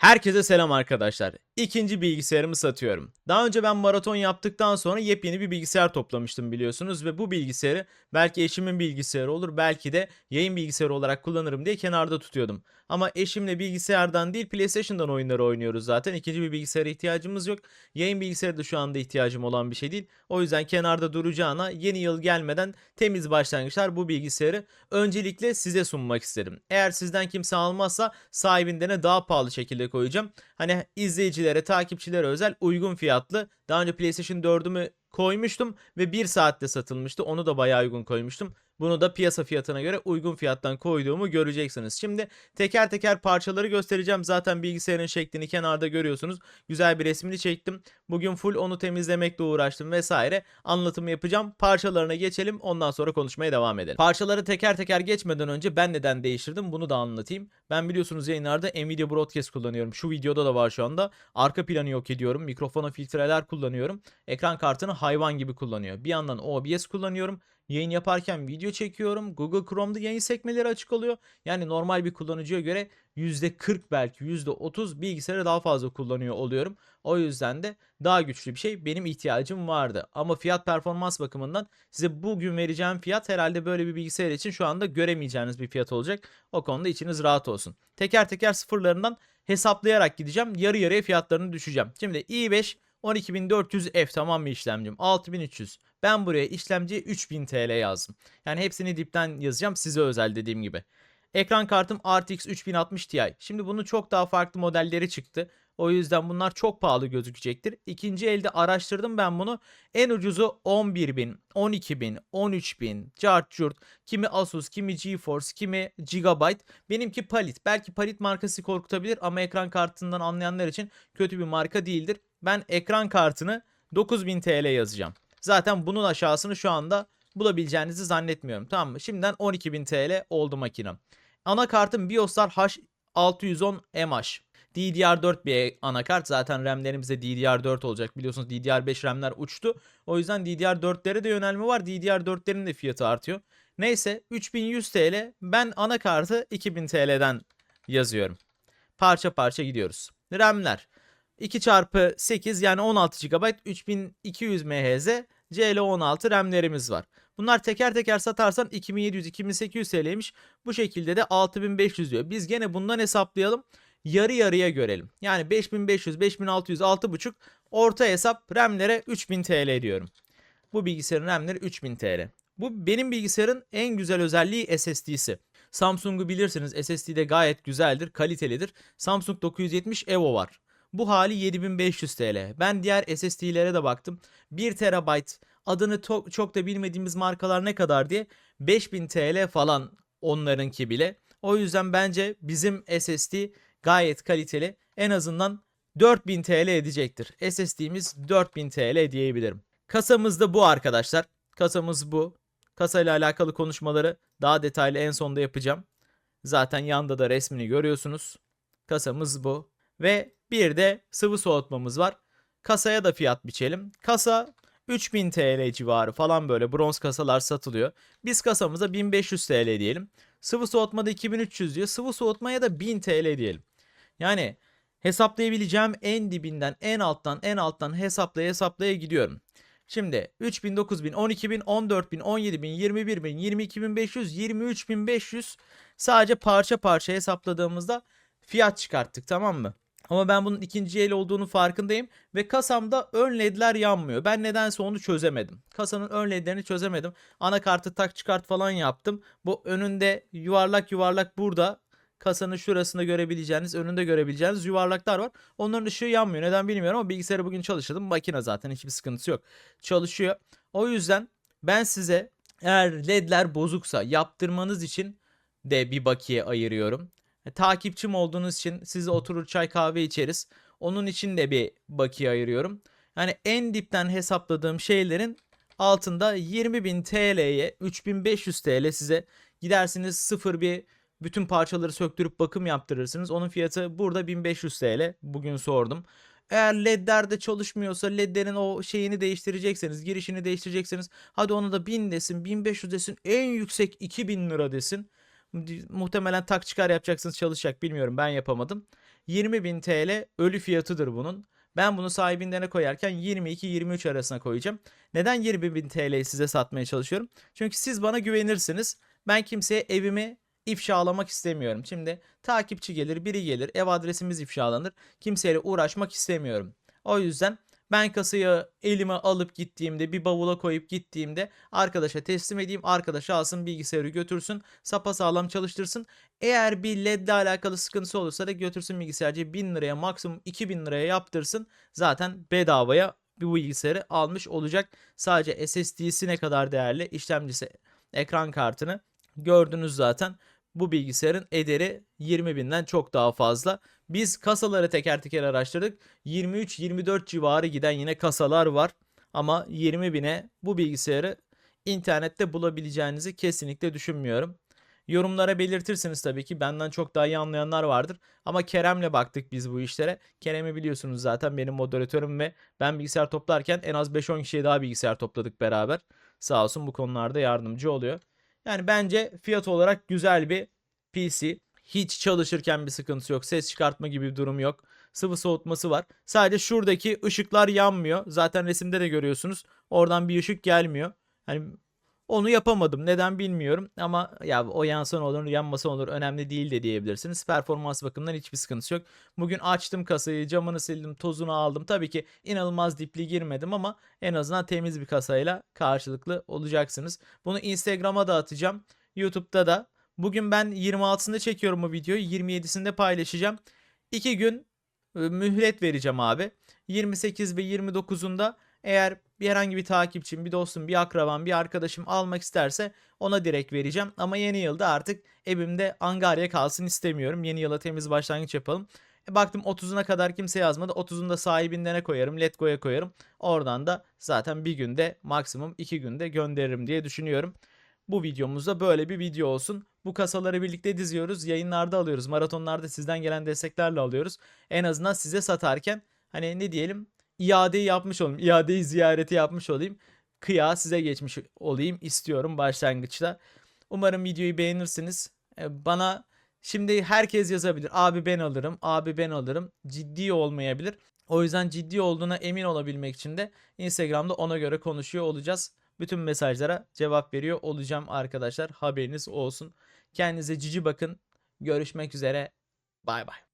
Herkese selam arkadaşlar. İkinci bilgisayarımı satıyorum. Daha önce ben maraton yaptıktan sonra yepyeni bir bilgisayar toplamıştım biliyorsunuz ve bu bilgisayarı belki eşimin bilgisayarı olur belki de yayın bilgisayarı olarak kullanırım diye kenarda tutuyordum. Ama eşimle bilgisayardan değil PlayStation'dan oyunları oynuyoruz zaten. İkinci bir bilgisayara ihtiyacımız yok. Yayın bilgisayarı da şu anda ihtiyacım olan bir şey değil. O yüzden kenarda duracağına yeni yıl gelmeden temiz başlangıçlar bu bilgisayarı öncelikle size sunmak isterim. Eğer sizden kimse almazsa sahibinden daha pahalı şekilde koyacağım. Hani izleyicilere, takipçilere özel uygun fiyatlı. Daha önce PlayStation 4'ümü koymuştum ve 1 saatte satılmıştı. Onu da bayağı uygun koymuştum. Bunu da piyasa fiyatına göre uygun fiyattan koyduğumu göreceksiniz. Şimdi teker teker parçaları göstereceğim. Zaten bilgisayarın şeklini kenarda görüyorsunuz. Güzel bir resmini çektim. Bugün full onu temizlemekle uğraştım vesaire. Anlatımı yapacağım. Parçalarına geçelim. Ondan sonra konuşmaya devam edelim. Parçaları teker teker geçmeden önce ben neden değiştirdim bunu da anlatayım. Ben biliyorsunuz yayınlarda Nvidia Broadcast kullanıyorum. Şu videoda da var şu anda. Arka planı yok ediyorum. Mikrofona filtreler kullanıyorum. Ekran kartını hayvan gibi kullanıyor. Bir yandan OBS kullanıyorum. Yayın yaparken video çekiyorum. Google Chrome'da yayın sekmeleri açık oluyor. Yani normal bir kullanıcıya göre %40 belki %30 bilgisayarı daha fazla kullanıyor oluyorum. O yüzden de daha güçlü bir şey benim ihtiyacım vardı. Ama fiyat performans bakımından size bugün vereceğim fiyat herhalde böyle bir bilgisayar için şu anda göremeyeceğiniz bir fiyat olacak. O konuda içiniz rahat olsun. Teker teker sıfırlarından hesaplayarak gideceğim. Yarı yarıya fiyatlarını düşeceğim. Şimdi i5 12400F tamam mı işlemcim? 6300. Ben buraya işlemciye 3000 TL yazdım. Yani hepsini dipten yazacağım size özel dediğim gibi. Ekran kartım RTX 3060 Ti. Şimdi bunun çok daha farklı modelleri çıktı. O yüzden bunlar çok pahalı gözükecektir. İkinci elde araştırdım ben bunu. En ucuzu 11.000, 12.000, 13.000, cart curt. Kimi Asus, kimi GeForce, kimi Gigabyte. Benimki Palit. Belki Palit markası korkutabilir ama ekran kartından anlayanlar için kötü bir marka değildir. Ben ekran kartını 9000 TL yazacağım. Zaten bunun aşağısını şu anda bulabileceğinizi zannetmiyorum. Tamam mı? Şimdiden 12.000 TL oldu makinem. Anakartım Biostar H610MH. DDR4 bir anakart. Zaten RAM'lerimiz de DDR4 olacak. Biliyorsunuz DDR5 RAM'ler uçtu. O yüzden DDR4'lere de yönelme var. DDR4'lerin de fiyatı artıyor. Neyse 3100 TL. Ben anakartı 2000 TL'den yazıyorum. Parça parça gidiyoruz. RAM'ler 2 çarpı 8 yani 16 GB 3200 MHz CL16 RAM'lerimiz var. Bunlar teker teker satarsan 2700-2800 TL'ymiş. Bu şekilde de 6500 diyor. Biz gene bundan hesaplayalım. Yarı yarıya görelim. Yani 5500, 5600, 6.5 orta hesap RAM'lere 3000 TL diyorum. Bu bilgisayarın RAM'leri 3000 TL. Bu benim bilgisayarın en güzel özelliği SSD'si. Samsung'u bilirsiniz SSD de gayet güzeldir, kalitelidir. Samsung 970 Evo var. Bu hali 7500 TL. Ben diğer SSD'lere de baktım. 1 TB adını çok da bilmediğimiz markalar ne kadar diye 5000 TL falan onlarınki bile. O yüzden bence bizim SSD gayet kaliteli. En azından 4000 TL edecektir. SSD'miz 4000 TL diyebilirim. Kasamız da bu arkadaşlar. Kasamız bu. Kasayla alakalı konuşmaları daha detaylı en sonda yapacağım. Zaten yanda da resmini görüyorsunuz. Kasamız bu. Ve bir de sıvı soğutmamız var. Kasaya da fiyat biçelim. Kasa 3000 TL civarı falan böyle bronz kasalar satılıyor. Biz kasamıza 1500 TL diyelim. Sıvı soğutmada 2300 diyor. Sıvı soğutmaya da 1000 TL diyelim. Yani hesaplayabileceğim en dibinden en alttan en alttan hesaplaya hesaplaya gidiyorum. Şimdi 3000, 9000, 12000, 14000, 17000, 21000, 22500, 23500 sadece parça parça hesapladığımızda fiyat çıkarttık tamam mı? Ama ben bunun ikinci el olduğunu farkındayım ve kasamda ön ledler yanmıyor. Ben nedense onu çözemedim. Kasanın ön ledlerini çözemedim. Anakartı tak çıkart falan yaptım. Bu önünde yuvarlak yuvarlak burada kasanın şurasında görebileceğiniz, önünde görebileceğiniz yuvarlaklar var. Onların ışığı yanmıyor. Neden bilmiyorum ama bilgisayarı bugün çalıştırdım. Makine zaten hiçbir sıkıntısı yok. Çalışıyor. O yüzden ben size eğer ledler bozuksa yaptırmanız için de bir bakiye ayırıyorum. E, takipçim olduğunuz için size oturur çay kahve içeriz. Onun için de bir bakiye ayırıyorum. Yani en dipten hesapladığım şeylerin altında 20.000 TL'ye 3500 TL size gidersiniz sıfır bir bütün parçaları söktürüp bakım yaptırırsınız. Onun fiyatı burada 1500 TL. Bugün sordum. Eğer ledler de çalışmıyorsa ledlerin o şeyini değiştirecekseniz, girişini değiştirecekseniz hadi onu da 1000 desin, 1500 desin, en yüksek 2000 lira desin. Muhtemelen tak çıkar yapacaksınız çalışacak bilmiyorum ben yapamadım. 20.000 TL ölü fiyatıdır bunun. Ben bunu sahibinden koyarken 22-23 arasına koyacağım. Neden 20.000 TL'yi size satmaya çalışıyorum? Çünkü siz bana güvenirsiniz. Ben kimseye evimi ifşalamak istemiyorum. Şimdi takipçi gelir, biri gelir, ev adresimiz ifşalanır. Kimseyle uğraşmak istemiyorum. O yüzden ben kasayı elime alıp gittiğimde bir bavula koyup gittiğimde arkadaşa teslim edeyim. Arkadaş alsın bilgisayarı götürsün. Sapasağlam çalıştırsın. Eğer bir LED ile alakalı sıkıntısı olursa da götürsün bilgisayarcı 1000 liraya maksimum 2000 liraya yaptırsın. Zaten bedavaya bu bilgisayarı almış olacak. Sadece SSD'si ne kadar değerli işlemcisi ekran kartını gördünüz zaten. Bu bilgisayarın ederi 20 binden çok daha fazla. Biz kasaları teker teker araştırdık. 23-24 civarı giden yine kasalar var. Ama 20 bine bu bilgisayarı internette bulabileceğinizi kesinlikle düşünmüyorum. Yorumlara belirtirsiniz tabii ki. Benden çok daha iyi anlayanlar vardır. Ama Kerem'le baktık biz bu işlere. Kerem'i biliyorsunuz zaten benim moderatörüm ve ben bilgisayar toplarken en az 5-10 kişiye daha bilgisayar topladık beraber. Sağ olsun bu konularda yardımcı oluyor. Yani bence fiyat olarak güzel bir PC. Hiç çalışırken bir sıkıntısı yok. Ses çıkartma gibi bir durum yok. Sıvı soğutması var. Sadece şuradaki ışıklar yanmıyor. Zaten resimde de görüyorsunuz. Oradan bir ışık gelmiyor. Hani onu yapamadım. Neden bilmiyorum. Ama ya o yansan olur, yanmasa olur. Önemli değil de diyebilirsiniz. Performans bakımından hiçbir sıkıntısı yok. Bugün açtım kasayı, camını sildim, tozunu aldım. Tabii ki inanılmaz dipli girmedim ama en azından temiz bir kasayla karşılıklı olacaksınız. Bunu Instagram'a da atacağım. YouTube'da da. Bugün ben 26'sında çekiyorum bu videoyu. 27'sinde paylaşacağım. 2 gün e, mühlet vereceğim abi. 28 ve 29'unda eğer bir herhangi bir takipçim, bir dostum, bir akrabam, bir arkadaşım almak isterse ona direkt vereceğim. Ama yeni yılda artık evimde angarya kalsın istemiyorum. Yeni yıla temiz başlangıç yapalım. E baktım 30'una kadar kimse yazmadı. 30'unda sahibinden koyarım, Letgo'ya koyarım. Oradan da zaten bir günde maksimum 2 günde gönderirim diye düşünüyorum. Bu videomuzda böyle bir video olsun. Bu kasaları birlikte diziyoruz. Yayınlarda alıyoruz. Maratonlarda sizden gelen desteklerle alıyoruz. En azından size satarken hani ne diyelim iadeyi yapmış olayım. İadeyi ziyareti yapmış olayım. Kıya size geçmiş olayım istiyorum başlangıçta. Umarım videoyu beğenirsiniz. E, Bana şimdi herkes yazabilir. Abi ben alırım. Abi ben alırım. Ciddi olmayabilir. O yüzden ciddi olduğuna emin olabilmek için de Instagram'da ona göre konuşuyor olacağız. Bütün mesajlara cevap veriyor olacağım arkadaşlar. Haberiniz olsun. Kendinize cici bakın. Görüşmek üzere. Bay bay.